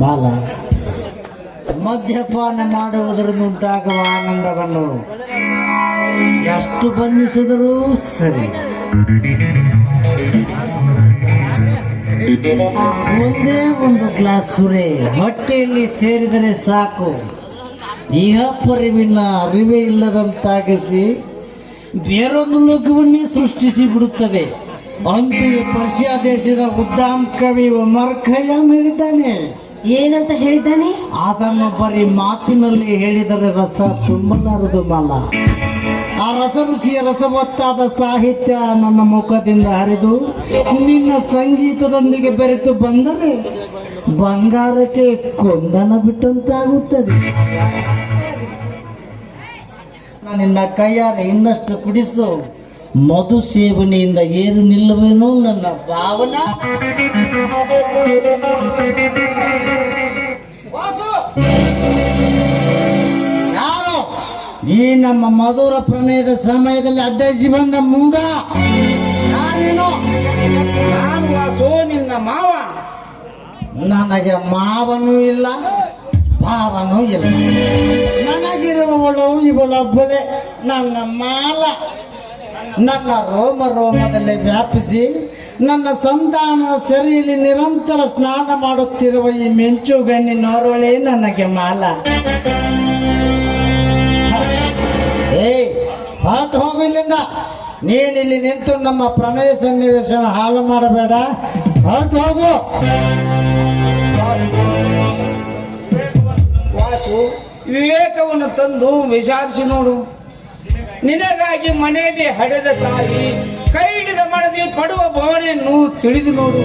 ಬಾಲ, ಮದ್ಯಪಾನ ಮಾಡುವುದರಿಂದ ಉಂಟಾಗುವ ಆನಂದವನ್ನು ಎಷ್ಟು ಬಂಧಿಸಿದರೂ ಸರಿ. ಒಂದೇ ಒಂದು ಗ್ಲಾಸ್ ಸುರೆ ಹೊಟ್ಟೆಯಲ್ಲಿ ಸೇರಿದರೆ ಸಾಕು. ಈ ಪರಿವಿನ ಅರಿವೇ ಇಲ್ಲದಂತಾಗಿಸಿ ಬೇರೊಂದು ಲೋಕವನ್ನೇ ಸೃಷ್ಟಿಸಿ ಬಿಡುತ್ತದೆ. ಅಂತೆಯೇ ಪರ್ಷಿಯಾ ದೇಶದ ಉದ್ದಾಂ ಕವಿ ಒಮರ್ ಖಯಾಮ್ ಹೇಳಿದ್ದಾನೆ. ಏನಂತ ಹೇಳಿದ್ದಾನೆ? ಅದನ್ನು ಬರೀ ಮಾತಿನಲ್ಲಿ ಹೇಳಿದರೆ ರಸ ತುಂಬಲಾರದು ಮಾಲ. ಆ ರಸ ರುಚಿಯ ರಸವತ್ತಾದ ಸಾಹಿತ್ಯ ನನ್ನ ಮುಖದಿಂದ ಹರಿದು ನಿನ್ನ ಸಂಗೀತದೊಂದಿಗೆ ಬೆರೆತು ಬಂದರೆ ಬಂಗಾರಕ್ಕೆ ಕೊಂದನ ಬಿಟ್ಟಂತಾಗುತ್ತದೆ. ನಾನು ನಿನ್ನ ಕೈಯಾರೆ ಇನ್ನಷ್ಟು ಕುಡಿಸು. ಮಧು ಸೇವನೆಯಿಂದ ಏರು ನಿಲ್ಲವೇನು ನನ್ನ ಭಾವನಾ? ಯಾರು? ಈ ನಮ್ಮ ಮಧುರ ಪ್ರಣಯದ ಸಮಯದಲ್ಲಿ ಅಡ್ಡಾಯಿಸಿ ಬಂದ ಮುಂಗ? ನಾನೇನು? ನಾನು ವಾಸು ನಿನ್ನ ಮಾವ. ನನಗೆ ಮಾವನೂ ಇಲ್ಲ ಭಾವನೂ ಇಲ್ಲ. ನನಗಿರುವವಳು ಇವಳೊಬ್ಬಳೆ ನನ್ನ ಮಾಲ. ನನ್ನ ರೋಮ ರೋಮದಲ್ಲಿ ವ್ಯಾಪಿಸಿ, ನನ್ನ ಸಂತಾನ ಸರಿಯಲ್ಲಿ ನಿರಂತರ ಸ್ನಾನ ಮಾಡುತ್ತಿರುವ ಈ ಮಿಂಚು ನೋರೋಳೆ ನನಗೆ ಮಾಲ. ಹಾಟ್ ಹೋಗು ಇಲ್ಲಿಂದ. ನೀನಿಲ್ಲಿ ನಿಂತು ನಮ್ಮ ಪ್ರಣಯ ಸನ್ನಿವೇಶ ಹಾಳು ಮಾಡಬೇಡ. ಹೊರಟು ಹೋಗು. ವಿವೇಕವನ್ನು ತಂದು ವಿಚಾರಿಸಿ ನೋಡು. ನಿನಗಾಗಿ ಮನೆಯಲ್ಲಿ ಹಡೆದ ತಾಯಿ, ಕೈ ಹಿಡಿದ ಮಡದಿ ಪಡುವ ಭಾವನೆಯನ್ನು ತಿಳಿದು ನೋಡು.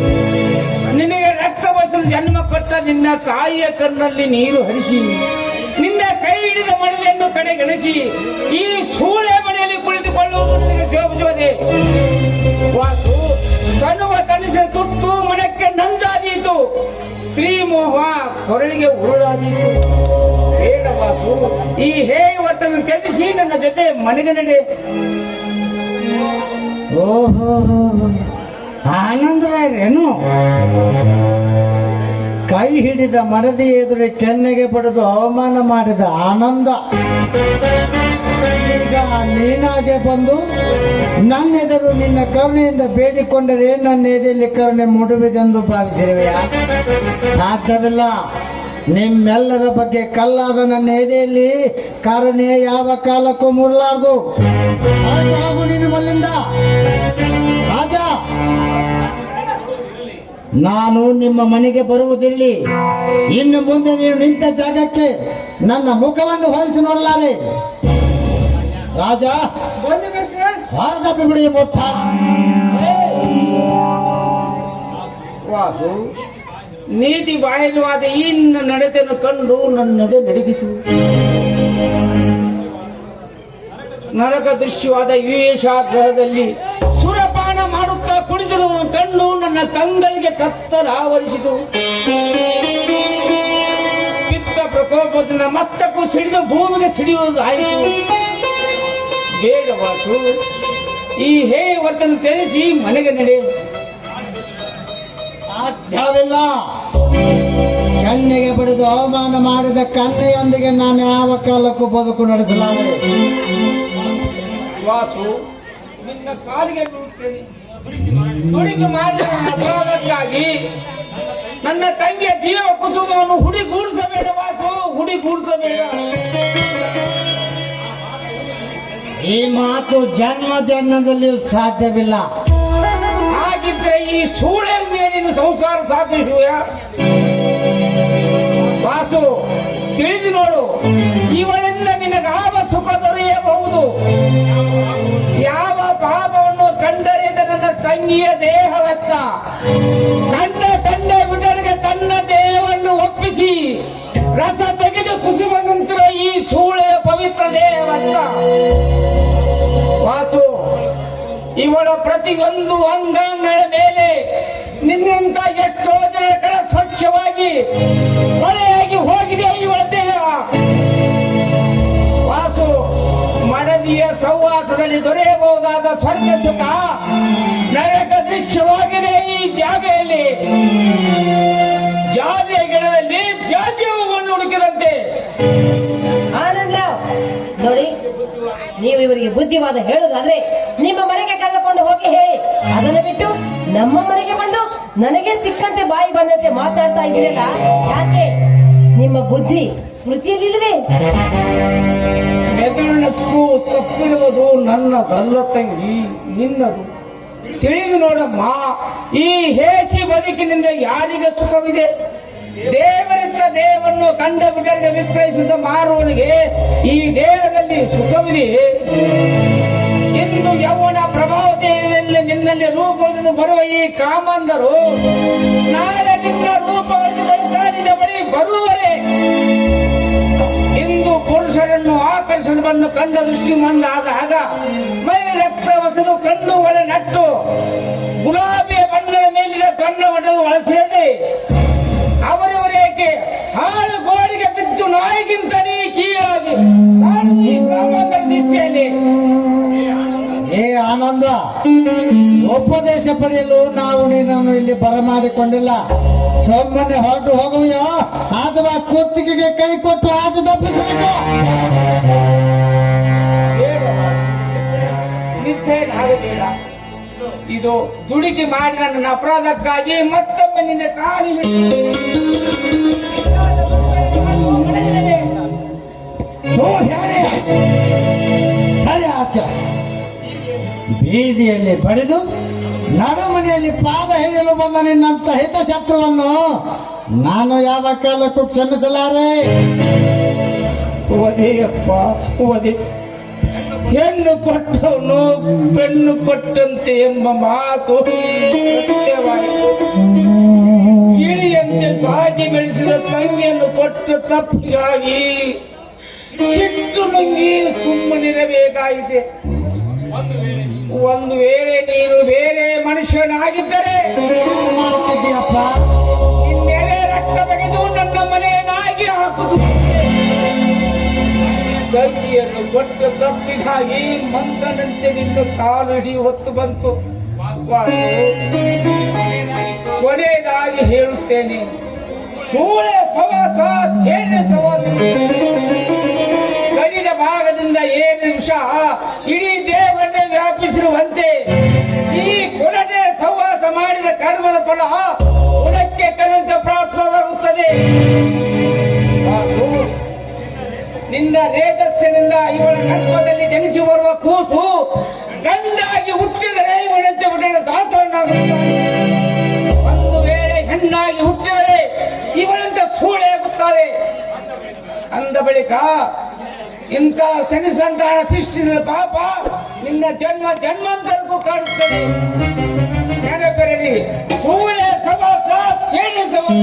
ನಿನಗೆ ರಕ್ತ ಬಸಲು ಜನ್ಮ ಕೊಟ್ಟ ನಿನ್ನ ತಾಯಿಯ ಕಣ್ಣಲ್ಲಿ ನೀರು ಹರಿಸಿ, ನಿನ್ನ ಕೈ ಹಿಡಿದ ಮಡದಿಯನ್ನು ಕಡೆಗಣಿಸಿ, ಈ ಸೂಳೆ ಮನೆಯಲ್ಲಿ ಕುಳಿತುಕೊಳ್ಳುವುದು ನಿನಗೆ ಶೋಭಿಸುವುದೇ ವಾಸು ತನ್ನುವ ತನಿಸಿದ ತುತ್ತು ಸ್ತ್ರೀ ಮೋಹ ಕೊರಳಿಗೆ ಉರುಳಾದೀತು. ಬೇಡವಾತು ಈ ಹೇ ವರ್ತನ ತ್ಯಜಿಸಿ ನನ್ನ ಜೊತೆ ಮನೆಗೆ ನಡೆ. ಓಹೋ, ಆನಂದರಾಯರೇನು? ಕೈ ಹಿಡಿದ ಮರದಿ ಎದುರು ಕೆನ್ನೆಗೆ ಪಡೆದು ಅವಮಾನ ಮಾಡಿದ ಆನಂದ. ನೀನಾಗೆ ಬಂದು ನನ್ನ ಎದುರು ನಿನ್ನ ಕರುಣೆಯಿಂದ ಬೇಡಿಕೊಂಡರೆ ನನ್ನ ಎದೆಯಲ್ಲಿ ಕರುಣೆ ಮೂಡುವುದೆಂದು ಭಾವಿಸಿರುವೆಯ ಸಾಧ್ಯವಿಲ್ಲ. ನಿಮ್ಮೆಲ್ಲರ ಬಗ್ಗೆ ಕಲ್ಲಾದ ನನ್ನ ಎದೆಯಲ್ಲಿ ಕರುಣೆ ಯಾವ ಕಾಲಕ್ಕೂ ಮೂಡಲಾರದು. ಹೋಗು ರಾಜ, ನಾನು ನಿಮ್ಮ ಮನೆಗೆ ಬರುವುದಿಲ್ಲ. ಇನ್ನು ಮುಂದೆ ನೀವು ನಿಂತ ಜಾಗಕ್ಕೆ ನನ್ನ ಮುಖವನ್ನು ಹೊರಿಸಿ ನೋಡಲಾರೆ. ರಾಜ! ಭಾರತ ಮುಟ್ಟ ವಾಸು ನೀತಿ ಬಾಹಿರವಾದ ಈ ನಿನ್ನ ನಡತೆಯನ್ನು ಕಂಡು ನನ್ನದೇ ನಡೆದಿತು ನರಕ ದೃಶ್ಯವಾದ ವಿವೇಶಾಗ್ರಹದಲ್ಲಿ ಸುರಪಾನ ಮಾಡುತ್ತಾ ಕುಳಿತಿರುವುದನ್ನು ಕಂಡು ನನ್ನ ಕಂಗಳಿಗೆ ಕತ್ತಲಾವರಿಸಿತು ಪಿತ್ತ ಪ್ರಕೋಪದಿಂದ ಮತ್ತಕ್ಕೂ ಸಿಡಿದು ಭೂಮಿಗೆ ಸಿಡಿಯುವುದು ಆಯಿತು ಬೇಗ ವಾಸು ಈ ಹೇ ವರ್ತನ ತೆರೆಸಿ ಮನೆಗೆ ನಡೆ ಸಾಧ್ಯವಿಲ್ಲ. ಕಣ್ಣಿಗೆ ಬಡಿದು ಅವಮಾನ ಮಾಡಿದ ಕಣ್ಣೆಯೊಂದಿಗೆ ನಾನು ಯಾವ ಕಾಲಕ್ಕೂ ಬದುಕು ನಡೆಸಲಾರೆ? ವಾಸು ನಿನ್ನ ಕಾಲಿಗೆ ಮಾಡಿದ ನನ್ನ ಅಪರಾಧಕ್ಕಾಗಿ ನನ್ನ ತಂಗಿಯ ಜೀವ ಕುಸುಮವನ್ನು ಹುಡಿಗೂಡಿಸಬೇಡ ವಾಸು ಹುಡಿಗೂಡಿಸಬೇಡ ಈ ಮಾತು ಜನ್ಮ ಜನ್ಮದಲ್ಲಿ ಸಾಧ್ಯವಿಲ್ಲ. ಹಾಗಿದ್ರೆ ಈ ಸೂಳೆ ನೀನು ಸಂಸಾರ ಸಾಧಿಸುವ ವಾಸು, ತಿಳಿದು ನೋಡು. ಇವಳಿಂದ ನಿನಗಾವ ಸುಖ ದೊರೆಯಬಹುದು? ಯಾವ ಪಾಪವನ್ನು ಕಂಡರಿಂದ ನನ್ನ ತಂಗಿಯ ದೇಹವತ್ತ? ಕಂಡ ತಂದೆ ಬಿಡರಿಗೆ ತನ್ನ ದೇಹವನ್ನು ಒಪ್ಪಿಸಿ, ರಸ ತೆಗೆದು ಕುಸಿಬಂತಿರುವ ಈ ಸೂಳೆಯ ಪವಿತ್ರ ದೇಹವತ್ತ? ಇವಳ ಪ್ರತಿಯೊಂದು ಅಂಗಾಂಗಗಳ ಮೇಲೆ ನಿನ್ನಿಂದ ಎಷ್ಟೋ ಜನಕರ ಸ್ವಚ್ಛವಾಗಿ ಮಳೆಯಾಗಿ ಹೋಗಿದೆ ಇವಳ ದೇಹ. ವಾಸು, ಮಡದಿಯ ಸೌವಾಸದಲ್ಲಿ ದೊರೆಯಬಹುದಾದ ಸ್ವರ್ಗ ಸುಖ ನರಕ ದೃಶ್ಯವಾಗಿದೆ ಈ ಜಾಗೆಯಲ್ಲಿ. ಜಾತಿಯ ಗಿಡದಲ್ಲಿ ಜಾತಿಯ ಹೂವನ್ನು ಹುಡುಕಿದಂತೆ. ಆನಂದರಾವ್ ನೋಡಿ, ನೀವು ಇವರಿಗೆ ಬುದ್ಧಿವಾದ ಹೇಳುದಾದ್ರೆ ನಿಮ್ಮ ನಮ್ಮ ಮನೆಗೆ ಬಂದು ನನಗೆ ಸಿಕ್ಕಂತೆ ಬಾಯಿ ಬಂದಂತೆ ಮಾತಾಡ್ತಾ ಇದ್ದೀರಲ್ಲ? ಯಾಕೆ? ನಿಮ್ಮ ಬುದ್ಧಿ ಸ್ಮೃತಿಯಲ್ಲಿಲ್ವೇ ಮೆದುಳಿನಕ್ಕೂ ತಪ್ಪಿರುವುದು ನನ್ನದಲ್ಲ ತಂಗಿ ನಿನ್ನದು. ತಿಳಿದು ನೋಡಮ್ಮ ಈ ಹೇಸಿ ಬದುಕಿನಿಂದ ಯಾರಿಗೆ ಸುಖವಿದೆ? ದೇವರಿದ್ದ ದೇವನ್ನು ಕಂಡ ಬಿಡದೆ ವಿಕ್ರಯಿಸಿದ ಮಾರುವನಿಗೆ ಈ ದೇವರಲ್ಲಿ ಸುಖವಿದೆ ಇಂದು ಯೌವನ ಪ್ರಭಾವತೆಯಲ್ಲಿ ನಿನ್ನಲ್ಲಿ ರೂಪದಿಂದ ಬರುವ ಈ ಕಾಮಂದರು, ನಾಳೆ ನಿನ್ನ ರೂಪವನ್ನು ಬಳಿ ಬರುವರೆ. ಇಂದು ಪುರುಷರನ್ನು ಆಕರ್ಷಣವನ್ನು ಕಂಡ ದೃಷ್ಟಿ ಮಂದಾದಾಗ ಮೈ ರಕ್ತ ಹೊಸದು ಕಣ್ಣುಗಳ ನಟ್ಟು, ಗುಲಾಬಿಯ ಬಣ್ಣದ ಮೇಲಿನ ಒಡೆದು ಒಳಸೇದೆ ಅವರವರೇಕೆ ಉಪದೇಶ ಪಡೆಯಲು ನಾವು ನಿನ್ನನ್ನು ಇಲ್ಲಿ ಬರಮಾಡಿಕೊಂಡಿಲ್ಲ. ಸೊಮ್ಮನೆ ಹೊರಟು ಹೋಗುವೆಯೋ? ಅಥವಾ ಕುತ್ತಿಗೆಗೆ ಕೈ ಕೊಟ್ಟು ಆಚೆ ತಪ್ಪಿಸಬೇಕು. ಇದು ದುಡುಕಿ ಮಾಡಿದ ನನ್ನ ಅಪರಾಧಕ್ಕಾಗಿ ಮತ್ತೊಮ್ಮೆ ನಿನ್ನ ಕಾಲು. ಸರಿ ಆಚೆ. ಬೀದಿಯಲ್ಲಿ ಬಡಿದು ನಡುಮನೆಯಲ್ಲಿ ಪಾದ ಹಿಡಿಯಲು ಬಂದ ನಿನ್ನಂತ ಹಿತಶತ್ರುವನ್ನು ನಾನು ಯಾವ ಕಾಲಕ್ಕೂ ಕ್ಷಮಿಸಲಾರೆ? ಒದೆಯಪ್ಪ ಓದಿ ಹೆಣ್ಣು ಕೊಟ್ಟವನು ಬೆನ್ನು ಕೊಟ್ಟಂತೆ ಎಂಬ ಮಾತು ಇಳಿಯಂತೆ ಸಾಗಿ ಬೆಳೆಸಿದ ತಂಗಿಯನ್ನು ಕೊಟ್ಟ ತಪ್ಪಿಗಾಗಿ ಸಿಟ್ಟು ನುಂಗಿ ಸುಮ್ಮನಿರಬೇಕಾಗಿದೆ. ಒಂದು ವೇಳೆ ನೀನು ಬೇರೆ ಮನುಷ್ಯನಾಗಿದ್ದರೆ ಮೇಲೆ ರಕ್ತ ಬಗೆದು ನನ್ನ ಮನೆ ನಾಯಿಗೆ ಹಾಕುದು. ತಂಗಿಯನ್ನು ಕೊಟ್ಟ ತಪ್ಪಿಗಾಗಿ ಮಂಗನಂತೆ ನಿನ್ನ ಕಾಲು ಹಿಡಿ ಹೊತ್ತು ಬಂತು. ಕೊನೆಯದಾಗಿ ಹೇಳುತ್ತೇನೆ, ಸೂಳೆ ಸವಾಸ ಚೇಳೆ ಸವಾಸ. ಕಡಿದ ಭಾಗದಿಂದ ಏಳು ನಿಮಿಷ ಇಡೀ ಮಾಡಿದ ಕರ್ಮದ ಫಲ ಕುಲಕ್ಕೆ ಕನಂತ ಪ್ರಾಪ್ತವಾಗುತ್ತದೆ. ನಿನ್ನ ರೇತಸ್ಸಿನಿಂದ ಇವಳ ಕರ್ಮದಲ್ಲಿ ಜನಿಸಿ ಬರುವ ಕೂಸು ಗಂಡಾಗಿ ಹುಟ್ಟಿದರೆ ಇವಳಂತೆ ಹುಟ್ಟಿದ ದಾಸವನ್ನಾಗುತ್ತಾನೆ. ಒಂದು ವೇಳೆ ಹೆಣ್ಣಾಗಿ ಹುಟ್ಟಿದರೆ ಇವಳಂತೆ ಸೂಳೆಯಾಗುತ್ತಾರೆ ಅಂದ ಬಳಿಕ ಇಂಥ ಶನಿ ಸಂತಾನ ಸೃಷ್ಟಿಸಿದ ಪಾಪ ನಿನ್ನ ಜನ್ಮ ಜನ್ಮಾಂತರಕ್ಕೂ ಕಾಡುತ್ತದೆ தேவி சூழ சபாசா தேனி சபா